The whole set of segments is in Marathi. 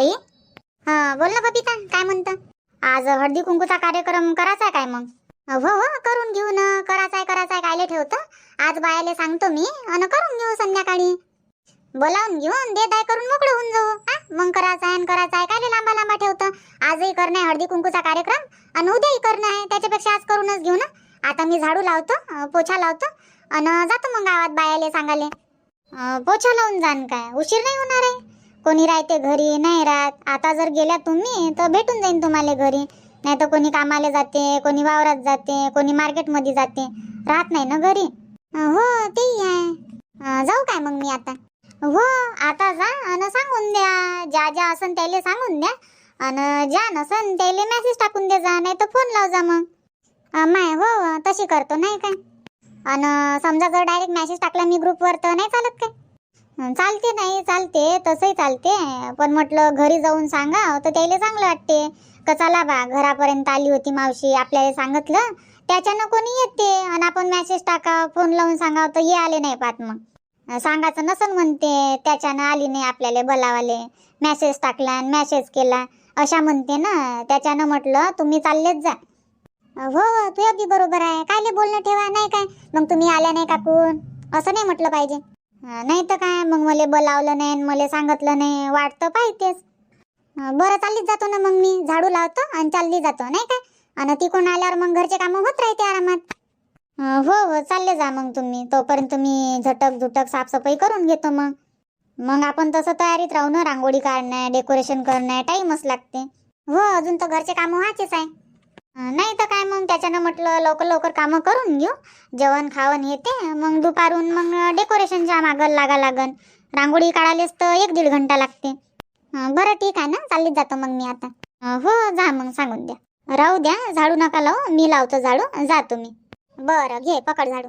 आई? हा बोल ना बबिता काय म्हणतं? आज हळदी कुंकूचा कार्यक्रम करायचा आहे काय मग? हो हो करून घेऊ ना. करायचा आहे करायचा आहे कायले ठेवतं. आज बायाले सांगतो मी अन करून घेऊ संध्याकाळी. बोलावून घेऊन दे दाय करून मोकळं होऊन जाऊ. हा मग करायचं आहे अन करायचं आहे काय लांबा लांबा ठेवतं. आजही करणं आहे हळदी कुंकूचा कार्यक्रम आणि उद्याही करणं आहे. त्याच्यापेक्षा आज करूनच घेऊ ना. आता मी झाडू लावतो पोछा लावतो आणि जातो मग गावात बायाले सांगाले. पोछा लावून जाण काय? उशीर नाही होणार आहे. कोणी राहते घरी नाही राहत. आता जर गेल्या तुम्ही तर भेटून जाईन तुम्हाला घरी. नाही तर कोणी कामाला जाते कोणी वावरात जाते कोणी मार्केटमध्ये जाते. राहत नाही ना घरी? हो तेही आहे. जाऊ काय मग मी आता? हो आता जा आणि सांगून द्या. ज्या ज्या असन त्याले सांगून द्या. आणि ज्या नसन त्याले मेसेज टाकून दे जा नाही तर फोन लाव जा मग. माय हो तशी करतो नाही काय? आणि समजा जर डायरेक्ट मेसेज टाकला मी ग्रुपवर तर नाही चालत काय? चालते नाही चालते तसंही चालते. पण म्हटलं घरी जाऊन सांगा तर त्याला चांगलं वाटते. का चला बा घरापर्यंत आली होती मावशी आपल्याला सांगितलं. त्याच्यानं कोणी येते? आणि आपण मॅसेज टाकावं फोन लावून सांगावं तर ये आले नाही पाहत मग. सांगायचं नसन म्हणते त्याच्यानं आली नाही आपल्याला बोलावाले. मॅसेज टाकला मॅसेज केला. अशा म्हणते ना त्याच्यानं म्हटलं तुम्ही चाललेच जा. हो, हो तू अगदी बरोबर आहे. कायले बोलणं ठेवा नाही काय? मग तुम्ही आल्या नाही काकून असं नाही म्हटलं पाहिजे. नाही तर काय? मग मला बोलावलं नाही आणि मला सांगितलं नाही. वाटतं पाहिजेच बरं चाललीच जातो ना मग मी. झाडू लावतो आणि चालली जातो नाही काय आणि तिकडून आल्यावर मग घरचे कामं होत राहते आरामात. हो हो चालले जा मग तुम्ही. तोपर्यंत मी झटक झुटक साफसफाई करून घेतो मग. मग आपण तसं तयारीत राहू ना. रांगोळी काढणं डेकोरेशन करणं टाईमच लागते. हो अजून तर घरचे कामं व्हायचेच आहे. नाही तर काय मग त्याच्यानं म्हटलं लवकर लवकर कामं करून घेऊ. जेवण खावण येते. मग दुपारून मग डेकोरेशनच्या मागं लागा लागन. रांगोळी काढायलाच तर एक दीड घंटा लागते. बरं ठीक आहे ना? चाललीच जातो मग मी आता. हो जा मग सांगून द्या. राहू द्या झाडू नका लावू. मी लावतो झाडू. जा तुम्ही. बरं घे पकड झाडू.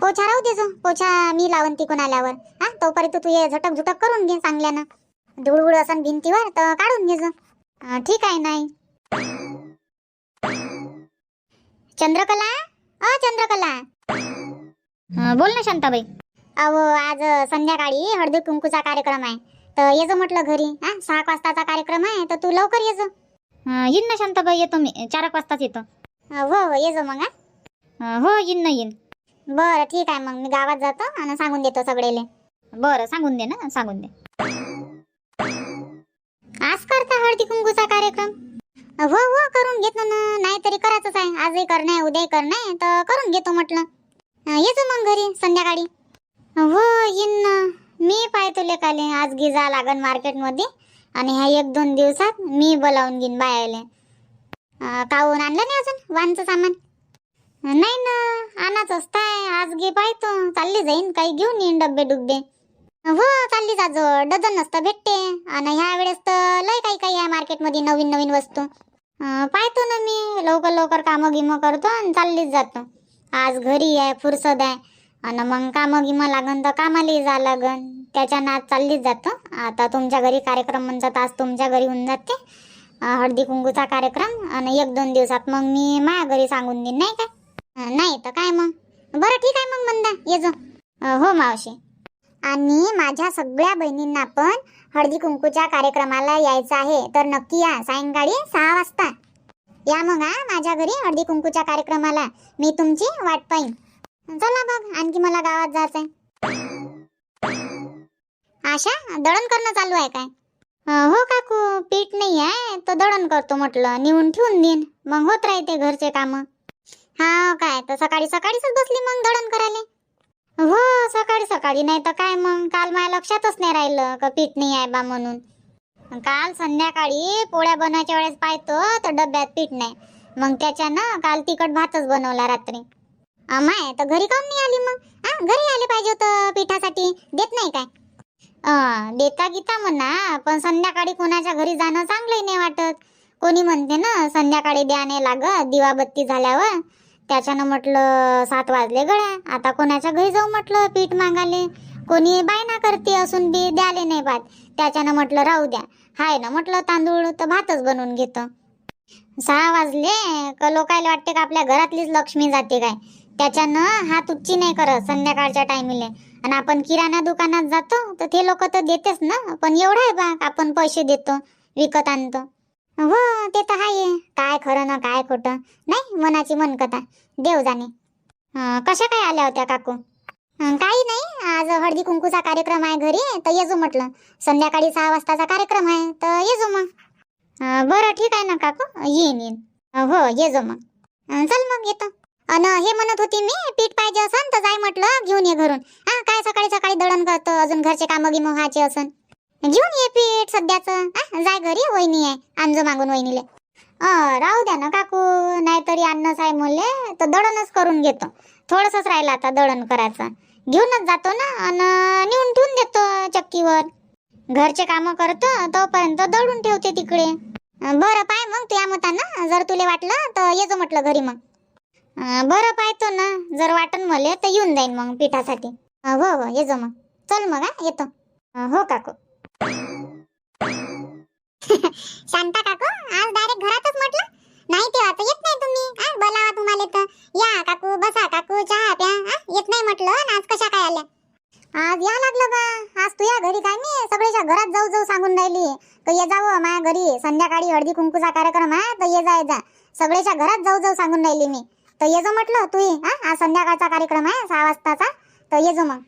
पोछा राहू दे जो. पोछा मी लावून तिकून आल्यावर. हा तोपर्यंत तू ये झटक झुटक करून घे चांगल्यानं धुळधुळ असन भिंतीवर तर काढून घे जो. ठीक आहे नाही. चंद्रकला? अ चंद्रकला. अं, बोल ना शांताबाई. अहो आज संध्याकाळी हळदी कुंकूचा कार्यक्रम आहे. तर ये जो म्हटलं घरी हा? सहा एक वाजताचा कार्यक्रम आहे तर तू लवकर ये जो. अं, येईन ना शांताबाई येतो मी. चार एक वाजताच येतो. हो हो ये जो मग हा. अं, हो येईन ना येईन. बरं ठीक आहे मग. मी गावात जातो आणि सांगून देतो सगळेले. बरं सांगून दे ना सांगून दे. आज करता हळदी कुंकूचा कार्यक्रम? हो हो करून घेतो ना नाहीतरी करायचंच आहे. आजही करणं आहे उद्याही करणं आहे तर करून घेतो म्हटलं. येतो मग घरी संध्याकाळी. हो येईन ना. मी पाहतो लेकाले. आज गिजा लागन मार्केटमध्ये. आणि ह्या एक दोन दिवसात मी बोलावून घेईन बायाले. अं, आणलं नाही अजून वांचं सामान? नाही ना. आणाच असताय. आज घे पाहतो. चालली जाईन. काही घेऊन येईन डब्बे डुब्बे हो चालली जा डझन नसतं भेटते. आणि ह्या वेळेस तर लय काही काही आहे मार्केटमध्ये नवीन नवीन वस्तू. पाहतो ना मी लवकर लवकर कामं गिमं करतो आणि चाललीच जातो. आज घरी आहे फुरसद आहे. आणि मग कामं गिमं लागन तर कामालाही जा लागन. त्याच्यानं आज चाललीच जातो. आता तुमच्या घरी कार्यक्रम म्हणतात आज तुमच्या घरी होऊन जाते. हळदी कुंकूचा कार्यक्रम. आणि एक दोन दिवसात मग मी माझ्या घरी सांगून देईन नाही काय नाही तर काय मग? बरं ठीक आहे मग मंदा ये जो. हो मावशी. आणि माझ्या सगळ्या बहिणींना पण हळदी कुंकूच्या कार्यक्रमाला यायचं आहे. तर नक्की या सायंकाळी सहा वाजता. या मग हा माझ्या घरी हळदी कुंकूच्या कार्यक्रमाला. मी तुमची वाट पाहीन. चला बघ आणखी मला गावात जायचंय. आशा दळण करणं चालू आहे काय? हो काकू पीठ नाही आहे तर दळण करतो म्हटलं. नेऊन ठेवून देईन. मग होत राहते घरचे काम. हा काय तर सकाळी सकाळीच बसली मग दळण करायला. हो सकाळी सकाळी. नाही तर काय मग? काल माझ्या लक्षातच नाही राहिलं का पीठ नाही आहे बा म्हणून. काल संध्याकाळी पोळ्या बनवायच्या वेळेस पाहतो तर डब्यात पीठ नाही. मग त्याच्यानं काल तिखट भातच बनवला रात्री. अमाय तर घरी काऊन नाही आली मग? हा घरी आले पाहिजे होतं पिठासाठी. देत नाही काय? देता गीता म्हणा पण संध्याकाळी कोणाच्या घरी जाणं चांगलंही नाही वाटत. कोणी म्हणते ना संध्याकाळी द्या नाही लागत दिवाबत्ती झाल्यावर. त्याच्यानं म्हटलं सात वाजले गड्या. आता कोणाच्या घरी जाऊ म्हटलं पीठ मागाले. कोणी बायना करते असून बी द्याले नाही भात. त्याच्यानं म्हटलं राहू द्या. हाय ना म्हटलं तांदूळ तर भातच बनवून घेतो. सहा वाजले का लोकायला वाटते का आपल्या घरातलीच लक्ष्मी जाते काय? त्याच्यानं हात उच्ची नाही करत संध्याकाळच्या टायमिले आणि आपण किराणा दुकानात जातो तर ते लोक तर देतेच ना. पण एवढं आहे बा आपण पैसे देतो विकत आणतो. हो ते तर आहे. काय खरं ना काय खोटं. नाही मनाची मनकथा. देव जाणे. कशा काय आल्या होत्या काकू? काही नाही. आज हळदी कुंकूचा कार्यक्रम आहे घरी तर ये जो म्हटलं. संध्याकाळी सहा वाजताचा कार्यक्रम आहे तर ये जो मग. बरं ठीक आहे ना काकू? येईन येईन. हो ये जो मग. चल मग येतो. अन हे म्हणत होती मी पीठ पाहिजे असन तर जाय म्हटलं घेऊन ये घरून. हा काय सकाळी सकाळी दळण करतो अजून घरचे कामं गिमो व्हायचे असन. घेऊन ये पीठ सध्याच. जाय घरी वहिनी आहे. आणजो मागून वहिनीले. अं, राहू द्या ना काकू. नाहीतरी अन्नच आहे मुले तर दळणच करून घेतो. थोडंसंच राहिलं आता दळण करायचं. घेऊनच जातो ना आणि नेऊन ठेवून देतो चक्कीवर. घरचे कामं करतो तोपर्यंत दळून ठेवते तिकडे. अं, बरं पाय मग त्या मताना. जर तुले वाटलं तर ये जो म्हटलं घरी मग. अं, बरं पाहतो ना. जर वाटन मले तर येऊन जाईन मग पिठासाठी. अं, हो हो ये जो मग. चल मग हा येतो. अं, हो काकू. शांता काकू आज डायरेक्ट घरातच म्हटलं. नाही तेव्हा तर येत नाही तुम्ही. हा बोलावा तुम्हाला तर. या काकू बसा काकू चहा प्या. हा येत नाही म्हटलं. आणि आज कशा काय आल्या? आज या लागलं बा. आज तुझ्या घरी काय मी सगळ्याच्या घरात जाऊ जाऊ सांगून राहिली. तर ये जावं माझ्या घरी. संध्याकाळी हळदी कुंकूचा कार्यक्रम आहे तर ये जा ये जा. सगळ्याच्या घरात जाऊ जाऊ सांगून राहिली मी. तर ये जो म्हटलं तू हा आज संध्याकाळचा कार्यक्रम आहे सहा वाजताचा. तर ये जो मग.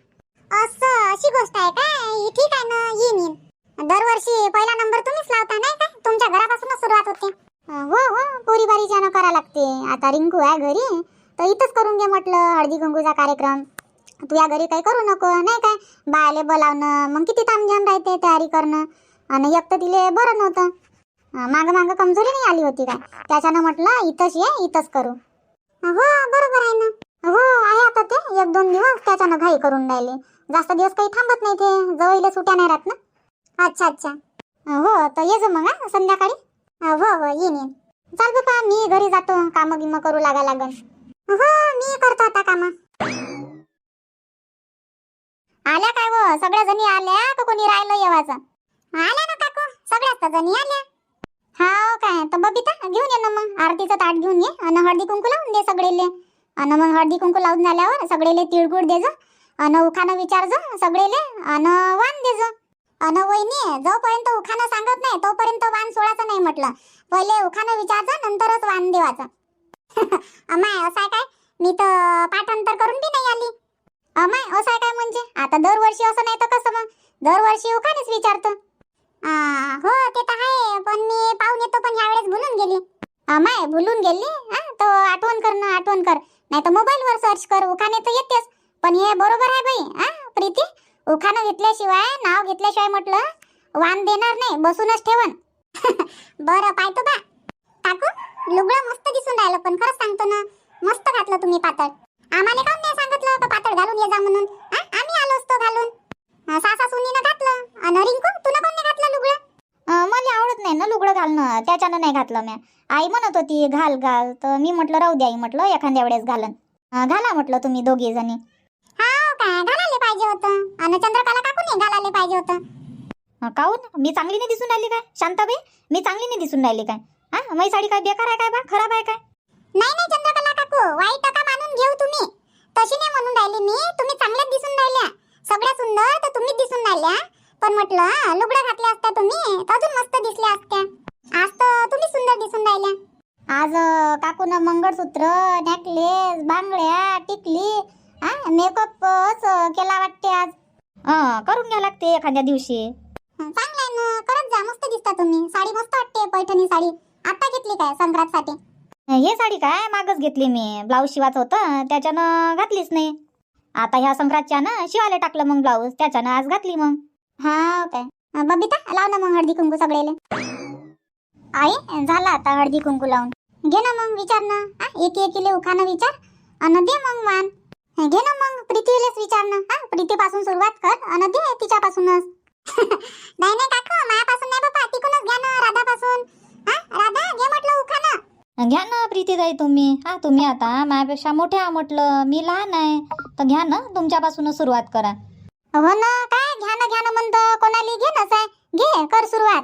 असं अशी गोष्ट आहे काय? ठीक आहे ना येईन. दरवर्षी पहिला नंबर तुम्हीच लावता नाही का? तुमच्या घरापासूनच सुरुवात होते. हो हो पोरी बारीच्यानं करा लागते. आता रिंकू आहे घरी तर इथंच करून घे म्हटलं हळदी कुंकूचा कार्यक्रम. तू या घरी काही करू नको नाही काय? बायाले बोलावणं मग किती तामझाम राहते तयारी करणं? आणि एक तर तिले बरं नव्हतं. मागं मागं कमजोरी नाही आली होती काय? त्याच्यानं म्हटलं इथंच ये इथंच करू. हो बरोबर आहे ना. हो आहे आता ते एक दोन दिवस त्याच्यानं घाई करून राहिले. जास्त दिवस काही थांबत नाही ते जवळ सुट्या नाही राहत ना. अच्छा अच्छा. हो तर ये जो मग हा संध्याकाळी. हो हो येईन येईन. चाल बाबा मी घरी जातो. कामं गिमं करू लागा लागन. हो मी करतो आता कामं. आल्या काय व सगळ्या जणी आल्या का कोणी राहिलं येवाचं? आल्या ना काकू? सगळ्याच तर जणी आल्या. हा काय? तर बबिता घेऊन ये ना मग. आरतीचं ताट घेऊन ये. आणि हळदी कुंकू लावून दे सगळेले. आणि मग हळदी कुंकू लावून झाल्यावर सगळेले तिळगुळ दे अन आणि विचार विचारजो सगळेले. आणि वाण दे अन वहिनी जोपर्यंत उखाणं सांगत नाही तोपर्यंत वाण सोडायचं नाही म्हटलं. पहिले उखाणं विचारचं नंतरच वाण देवाचं. अमाय असं काय? मी तर पाठांतर करून बी नाही आली. अमाय असाय काय म्हणजे? आता दरवर्षी असं नाही तर कसं मग? दरवर्षी उखानच विचारतो. आ, हो ते तर आहे पण मी पाहून येतो पण यावेळेस भुलून गेली. अमाय भुलून गेली? हा तो आठवण कर ना आठवण कर. नाही तर मोबाईलवर सर्च कर उखाणे तर येतेच. पण हे बरोबर आहे बाई हा प्रीती? उखाणं घेतल्याशिवाय नाव घेतल्याशिवाय म्हटलं वाण देणार नाही बसूनच ठेवण बरं पाहतो बा. काकू लुगडं मस्त दिसून राहिलं पण खरंच सांगतो ना मस्त घातलं तुम्ही पातळ. आम्हाला काऊन नाही सांगितलं का पातळ घालून ये जा म्हणून? हा? आम्ही आलो असतो घालून. सासा सुनीनं घातलं. अन रिंकू तुला कोण नाही घातलं लुगडं? मला आवडत नाही ना लुगडं घालणं. त्याच्यानं नाही घातलं म्या. आई म्हणत होती घाल घाल. तर मी म्हटलं राहू द्या आई म्हटलं एखाद्या वेळेस घालन. घाला म्हटलं तुम्ही दोघी जणी. हा काय? घालायला पाहिजे होतं. आणि चंद्रकला काकू नाही घालायला पाहिजे होतं. काहून? मी चांगली नाही दिसून राहिली काय? शांताबाई मी चांगली नाही दिसून राहिली काय? हा? माझी साडी काय बेकार आहे काय बा? खराब आहे काय? नाही नाही चंद्रकला काकू वाईट नका मानून घेऊ तुम्ही. तशी नाही म्हणून राहिली मी. तुम्ही चांगल्याच दिसून राहिल्या. सगळ्या सुंदर तर तुम्हीच दिसून राहिल्या. पण म्हटलं लुगडं घातल्या असत्या तुम्ही तर अजून मस्त दिसल्या असत्या. आज तर तुम्ही सुंदर दिसून राहिल्या. आज काकून मंगळसूत्र नेकलेस बांगड्या टिकली. हा मेकअप केला वाटते आज. करून घ्या लागते एखाद्या दिवशी. चांगलं आहे ना करत जा मस्त दिसता तुम्ही. साडी मस्त वाटते पैठणी साडी. आता घेतली काय संक्रांतसाठी? हे साडी काय? मागच घेतली मी. ब्लाऊज शिवायचं होतं त्याच्यानं घातलीच नाही. आता ह्या संक्रांतच्या ना शिवायला टाकलं मग ब्लाऊज त्याच्यानं आज घातली मग. हा काय बबिता लाव ना मग हळदी कुंकू सगळेले. आई झाला आता हळदी कुंकू लावून. घे ना मग विचार ना. हा, एकी एकीले उखाणं विचार. अन दे मग हे घे ना मग प्रीतीलेच विचार ना हा प्रीतीपासून सुरुवात कर अन दे तिच्यापासूनच. नाही नाही काकू मायापासून नाही बाबा तिकूनच घ्या ना राधापासून. हा राधा घे म्हटलं उखाणं घ्या ना प्रीतीताई तुम्ही. हा तुम्ही आता माझ्यापेक्षा मोठे आहे म्हटलं. मी लहान आहे तर घ्या ना तुमच्यापासूनच सुरुवात करा. हो ना काय? घ्या ना घ्या ना म्हणतं कोणाली घे ना घे कर सुरुवात.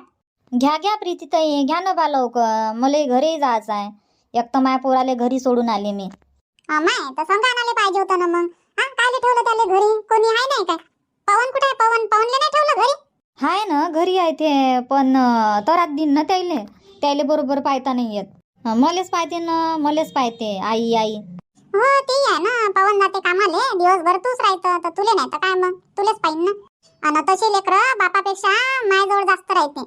घ्या घ्या प्रीतीताई घ्या ना बा लवकर. मला घरी जायचं आहे एक तर माझ्या पोराले घरी सोडून आले मी. अमाय तर संघ आणायला पाहिजे होतं ना मग. हा काय ठेवलं त्याला घरी? कोणी आहे नाही काय? पवन कुठे आहे? पवन पवनले नाही ठेवलं घरी? हाय ना घरी आहे ते पण अं, तरात दिन ना त्याले. त्याले बरोबर पाहता नाही येत. मलेच पाहते ना मलेच पाहते आई आई. हो ते आहे ना पवन जाते कामाले. दिवसभर तूच राहतं तर तुले नाही तर काय मग? तुलेच पाहिजे ना. आणि तशी लेकरं बापापेक्षा मायजवळ जास्त राहते.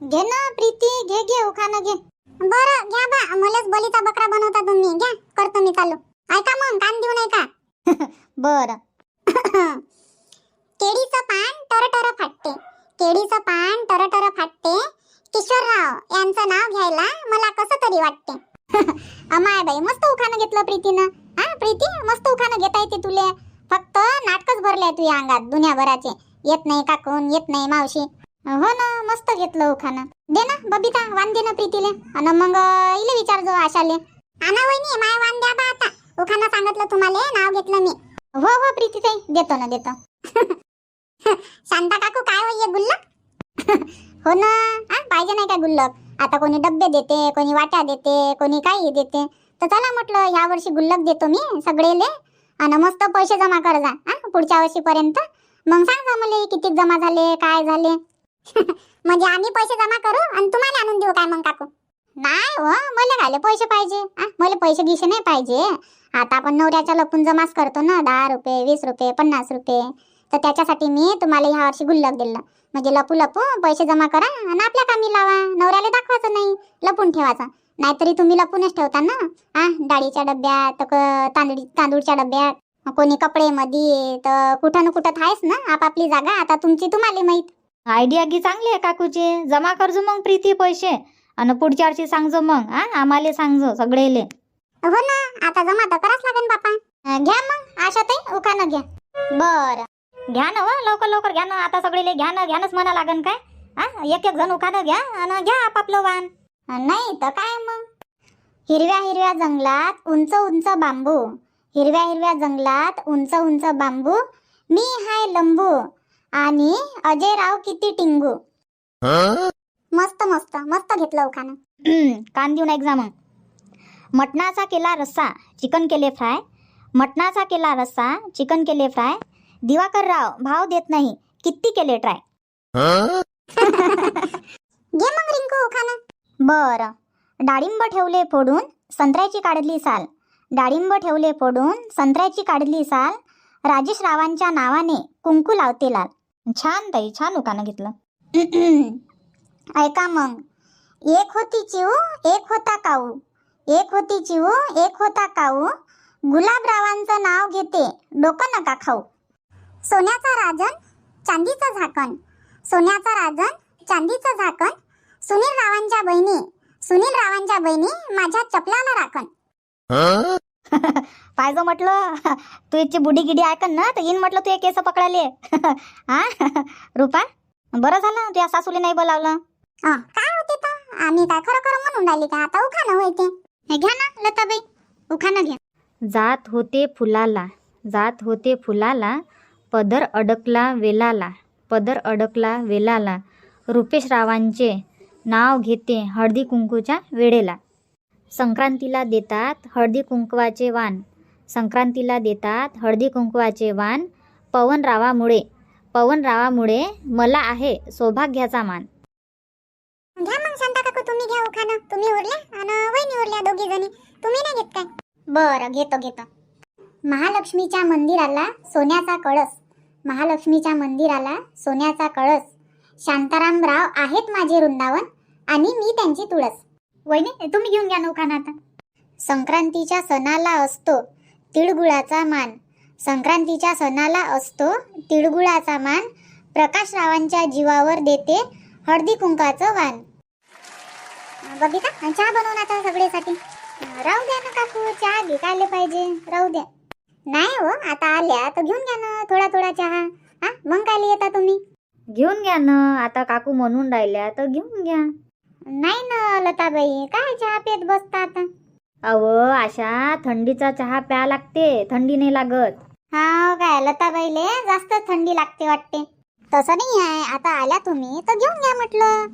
घे ना प्रीती घे घे उखाणं घे. बरं घ्या बा. मलाच बलीचा बकरा बनवता तुम्ही. घ्या करतो मी चालू. ऐका मग? कान देऊ नाही का? बर. केळीचं पान टर टर फाटते. केळीचं पान टर टर फाटते. किशोरराव यांचं नाव घ्यायला मला कसं तरी वाटते. अमाय बाई मस्त उखाणं घेतलं प्रीतीनं. हा प्रीती मस्त उखाणं घेता येते तुले. फक्त नाटकच भरले तुझ्या अंगात दुनियाभराचे. येत नाही काकून येत नाही मावशी. हो ना मस्त घेतलं उखाणं. दे ना बबिता वान दे ना प्रीतीले. आणि मग इले विचार जो आशाले. आणा वहिनी माय वान द्या बा आता. उखाणं सांगितलं तुम्हाला नाव घेतलं मी. हो हो प्रीती ताई देतो ना देतो. शांता काकू काय होईये गुल्लक? हो ना हा पाहिजे नाही काय गुल्लक? आता कोणी डब्बे देते कोणी वाट्या देते कोणी काही देते. तर चला म्हटलं ह्या वर्षी गुल्लक देतो मी सगळेले. आणि मस्त पैसे जमा कर जा हा पुढच्या वर्षीपर्यंत. मग सांग मला किती जमा झाले काय झाले? म्हणजे आम्ही पैसे जमा करू आणि तुम्हाला आणून देऊ काय मग काकू? नाही हो मला घाले पैसे पाहिजे. आ मला पैसे गिसे नाही पाहिजे. आता आपण नवऱ्याच्या लपून जमाच करतो ना दहा रुपये वीस रुपये पन्नास रुपये. तर त्याच्यासाठी मी तुम्हाला ह्या वर्षी गुल्लक दिलं. म्हणजे लपू लपू पैसे जमा करा आणि आपल्या कामी लावा. नवऱ्याला दाखवायचं नाही लपून ठेवायचं. नाहीतरी तुम्ही लपूनच ठेवता ना. आ डाळीच्या डब्यात क- तांदळी तांदूळच्या डब्यात. कोणी कपडेमध्ये तर कुठं ना कुठं आहेच ना आपापली जागा. आता तुमची तुम्हाला माहीत. आयडिया की चांगली आहे काकूची. जमा करजो मग प्रीती पैसे. आणि पुढच्या वर्षी सांगजो मग हा? आम्हाला सांगजो सगळेले. हो ना आता जमा तर कराच लागेल बापा. अं, घ्या मग आशा ताई उखाणं घ्या. बर. घ्या ना व लवकर लवकर घ्या ना आता सगळेले घ्या ना घ्यानच म्हणा लागन काय? हा? एक एक जण उखाणं घ्या आणि घ्या आपापलं वाण. नाही तर काय मग? हिरव्या हिरव्या जंगलात उंच उंच बांबू. हिरव्या हिरव्या जंगलात उंच उंच बांबू. मी हाय लंबू आणि अजयराव किती टिंगू. मस्त मस्त मस्त घेतलं उखाणं कान देऊन ऐक जा मग. मटणाचा केला रस्सा चिकन केले फ्राय. मटणाचा केला रस्सा चिकन केले फ्राय. दिवाकर राव भाव देत नाही किती केले ट्राय? घे मग रिंकू उखाणं बर. डाळिंब ठेवले फोडून संत्र्याची काढली साल. डाळिंब ठेवले फोडून संत्र्याची काढली साल. राजेश रावांच्या नावाने कुंकू लावते लाल. छान ताई छान उकानं घेतलं. ऐका मग. एक होती चिऊ एक होता काऊ. एक होती चिऊ एक होता काऊ. गुलाबरावांचं नाव घेते. डोकं नका खाऊ. सोन्याचा राजन चांदीचं झाकण. सोन्याचा राजन चांदीचं झाकण. सुनील रावांच्या बहिणी सुनील रावांच्या बहिणी माझ्या चपलाला राखण. पाहिजे म्हटलं तू याची बुडी गिडी ऐकन ना तर येईन म्हटलं तू हे केस पकडाले हा रुपा बरं झालं तुझ्या सासूले नाही बोलावलं? काय होते तर? आम्ही काय खरं खरं म्हणून राहिली का? आता उखाणं होते घ्या ना लताबाई. उखाणं घ्या. जात होते फुलाला. जात होते फुलाला. पदर अडकला वेलाला. पदर अडकला वेलाला. रुपेश रावांचे नाव घेते हळदी कुंकूच्या वेळेला. संक्रांतीला देतात हळदी कुंकवाचे वाण. संक्रांतीला देतात हळदी कुंकवाचे वाण पवनरावामुळे. पवनरावामुळे मला आहे सौभाग्याचा मान. घ्या मग शांता काकू तुम्ही घ्या उखाणं. तुम्ही उरल्या आणि वहिनी उरल्या दोघी जणी. तुम्ही नाही घेत काय? बरं घेतो घेतो. महालक्ष्मीच्या मंदिराला सोन्याचा कळस. महालक्ष्मीच्या मंदिराला सोन्याचा कळस. शांतारामराव आहेत माझे वृंदावन आणि मी त्यांची तुळस. वहिनी तुम्ही घेऊन घ्या ना उखाणं आता. संक्रांतीच्या सणाला असतो तिळगुळाचा मान. संक्रांतीच्या सणाला असतो तिळगुळाचा मान. प्रकाशरावांच्या जीवावर देते हळदी कुंकाचं वाण बबिता चहा बनवून आता सगळ्यासाठी. राहू द्या ना काकू चहा घे पाहिजे राहू द्या. नाही हो आता आल्या तर घेऊन घ्या ना थोडा थोडा चहा. हा मग काय येता तुम्ही? घेऊन घ्या ना आता काकू म्हणून राहिल्या तर घेऊन घ्या. नाही ना लताबाई काय चहा पेत बसता आता अव आशा थंडीचा चहा प्या लागते थंडी नाही लागत. हा काय लताबाईले जास्त थंडी लागते वाटते. तसं नाही आहे आता आल्या तुम्ही तर घेऊन घ्या म्हटलं.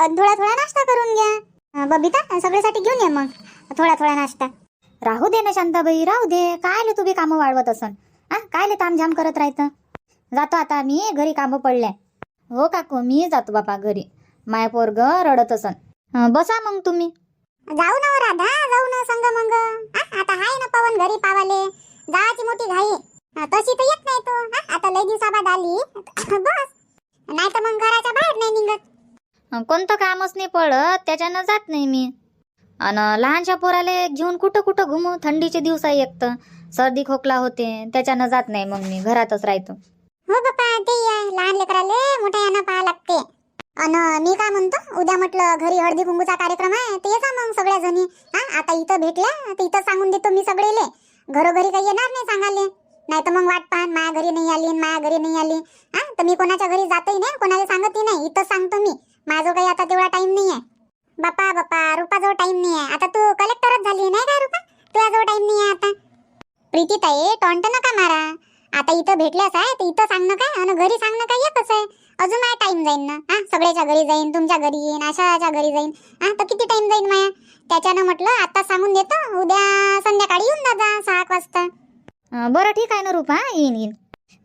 थोडा थोडा नाश्ता करून घ्या. अं, बबिता सगळ्यासाठी घेऊन ये मग. थोडा थोडा नाश्ता. राहू दे ना शांताबाई राहू दे. काय तू बी कामं वाढवत असन? हा कायले तामझाम करत राहायचं जातो आता मी घरी कामं पडले हो काकू मी जातो बापा घरी. माय पोरग रडत असन. हं, बसा मग तुम्ही. जाऊ ना हो राधा जाऊ ना संग मग. हा, आता हाय ना पवन घरी पावाले. गावाची मोठी घाई. हा, तशी तर येत नाही तो. हा, आता लय दिवसाबाद आली. बस. नाही तर मग घराच्या बाहेर नाही निघत. कोणतं कामच नाही पडत त्याच्यानं जात नाही मी. आणि लहानशा पोराले घेऊन कुठं कुठं घुमू थंडीचे दिवस आहे एक तर. सर्दी खोकला होते त्याच्यानं जात नाही मग मी घरातच राहतो. हो बापा ते आहे लहान लेकराले मोठ्या यांना पाहा लागते. अन मी काय म्हणतो उद्या म्हटलं घरी हळदी कुंकूचा कार्यक्रम आहे ते येता मग सगळ्या जणी हा आता इथं भेटल्या तर इथं सांगून देतो मी सगळेले. घरोघरी काही येणार नाही सांगाले नाही तर मग वाट पाहन माया घरी नाही आली माया घरी नाही आली. हा तर मी कोणाच्या घरी जातही नाही कोणाला सांगतही नाही इथं सांगतो मी. माझं काही आता तेवढा टाइम नाही आहे बापा बापा रुपाजवळ टाइम नाही आहे आता तू कलेक्टरच झाली नाही का रुपा? तुझ्याजवळ टाइम नाही आहे आता. प्रीती ताई टॉन्ट नका मारा. आता इथं भेटल्यास आहे तर इथं सांगणं काय. आणि घरी सांगणं काय येतच आहे. अजून माझा टाइम जाईन ना. हा सगळ्याच्या घरी जाईन तुमच्या घरी येईन आशाच्या घरी जाईन. हा तर किती टाइम जाईन माया? त्याच्यानं म्हटलं आता सांगून देतो. उद्या संध्याकाळी येऊन जा जा सहा एक वाजता. अं, बरं ठीक आहे ना रुपा. येईन येईन.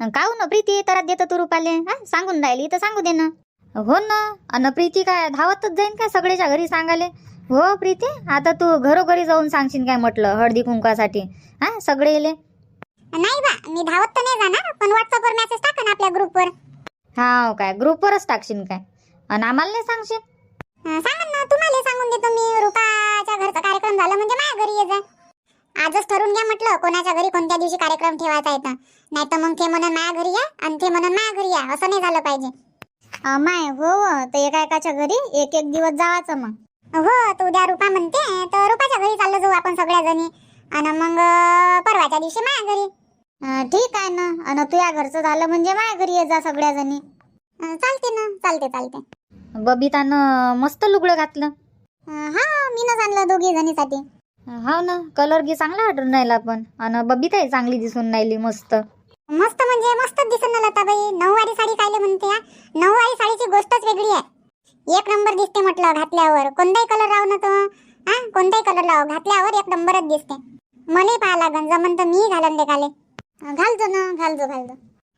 काहून ना प्रीती? तरात देतो तू रुपाले. हा सांगून राहिली तर सांगू दे ना. हो ना. अन प्रीती काय धावतच जाईन काय सगळ्याच्या घरी सांगाले हो प्रीती आता तू घरोघरी जाऊन सांगशील काय म्हटलं हळदी कुंकासाठी हा सगळे येले? नाही बा मी धावत तर नाही जाणार पण व्हॉट्सअपवर मेसेज टाका ना आपल्या ग्रुपवर हा काय ग्रुपवरच टाकशील काय? आणि आम्हाला नाही सांगशील? सांगा ना तुम्हाला सांगून देतो मी रुपाच्या घरचा कार्यक्रम झाला म्हणजे माझ्या घरी ये जा. आजच ठरून घ्या म्हटलं कोणाच्या घरी कोणत्या दिवशी कार्यक्रम ठेवायचा आहे तर. नाही तर मग ते म्हणून माझ्या घरी या आणि ते म्हणून माझ्या घरी या असं नाही झालं पाहिजे. माय हो तर एका एकाच्या घरी एक एक दिवस जावाचं मग. हो तर उद्या रुपा म्हणते तर रुपाच्या घरी चाललो जाऊ आपण सगळ्या जणी आणि मग परवाच्या दिवशी माझ्या घरी. ठीक आहे ना. आणि तुझ्या घरचं झालं म्हणजे माझ्या घरी ये जा सगळ्या जणी चालते ना चालते चालते. बबितानं मस्त लुगडं घातलं. हा मीनच आणलं दोघी जणीसाठी. हो ना कलर गी चांगला आढळून राहिला पण. आणि बबिताही चांगली दिसून राहिली मस्त. मस्त म्हणजे मस्तच दिसून ना लताबाई नऊवारी साडी कायले म्हणते या नऊवारी साडीची गोष्टच वेगळी आहे. एक नंबर दिसते म्हटलं घातल्यावर. कोणताही कलर राहू ना तो हा? कोणताही कलर लाव. घातल्यावर एक नंबरच दिसते. मलाही पाहा लागन जमन तर मी घालन ते काले. घालतो ना घालतो घालतो.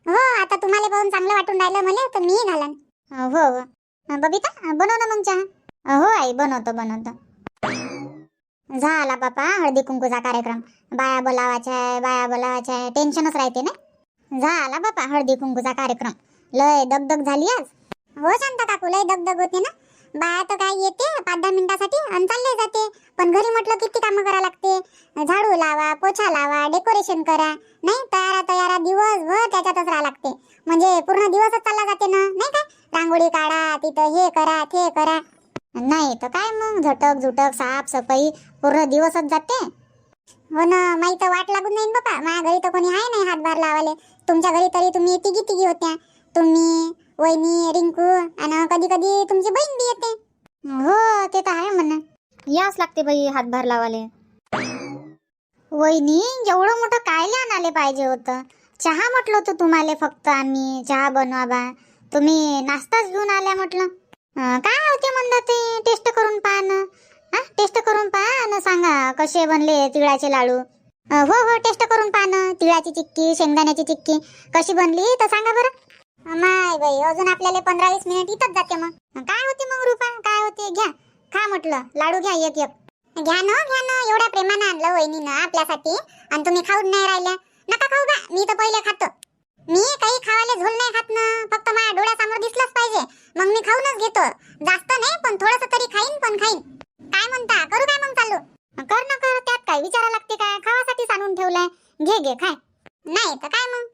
हो आता तुम्हाला पाहून चांगलं वाटून राहिलं मला तर मी घालन. हो हो. बबिता बनव ना मग चहा. हो आई बनवतो बनवतो. झाला बापा हळदी कुंकूचा कार्यक्रम. बाया बोलावाच्या आहे बाया बोलावाच्या आहे. टेन्शनच राहते ना? झाला बापा हळदी कुंकूचा कार्यक्रम. लय दगदग झाली आज. हो शांता काकू लय दगदग होते ना? बाया तर काय येते पाच दहा मिनिटासाठी आणि चालले जाते. पण घरी म्हटलं किती कामं करा लागते. झाडू लावा पोछा लावा डेकोरेशन करा. नाही तयारा तयारा दिवसभर त्याच्यातच राहा लागते. म्हणजे पूर्ण दिवसच चालला जाते ना? नाही काय रांगोळी काढा तिथं हे करा ते करा. नाही तर काय मग? झटक झुटक साफसफाई पूर्ण दिवसच जाते. हो ना माही तर वाट लागून जाईन बापा. माझ्या घरी तर कोणी आहे नाही हातभार लावाले तुमच्या घरी तरी तुम्ही तिघी तिघी होत्या. तुम्ही वहिनी रिंकू आणि कधी कधी तुमची बहीण बी येते. हो ते तर आहे म्हणा. याच लागते बाई हातभार लावाले वहिनी एवढं मोठं कायले आणाले पाहिजे होतं? चहा म्हटलं होतं तुम्हाला फक्त आम्ही. चहा बनवा बा. तुम्ही नाश्ताच घेऊन आल्या म्हटलं. अं, काय होते म्हणलं ते? टेस्ट करून पाहा ना. हा टेस्ट करून पहा ना सांगा कसे बनले तिळाचे लाडू. अं, हो हो टेस्ट करून पहा ना तिळाची चिक्की शेंगदाण्याची चिक्की कशी बनली तर सांगा बरं. माय बाई अजून आपल्याला पंधरा वीस मिनिट इथंच जाते मग. काय होते मग रुपा? काय होते? घ्या. खा म्हटलं. लाडू घ्या एक एक. घ्या ना घ्या ना एवढ्या प्रेमानं आणलं वहिनीनं आपल्यासाठी. आणि तुम्ही खाऊन नाही राहिल्या. नका खाऊ बा. मी तर पहिले खातो. मी काही खावाले झोल नाही खात ना. फक्त माझ्या डोळ्यासमोर दिसलंच पाहिजे. मग मी खाऊनच घेतो. जास्त नाही पण थोडस तरी खाईन पण खाईन. काय म्हणता? करू काय मग चालू? कर ना कर. त्यात काय विचारा लागते काय? खावासाठीच आणून ठेवलंय. घे घे खाय. नाही तर काय मग?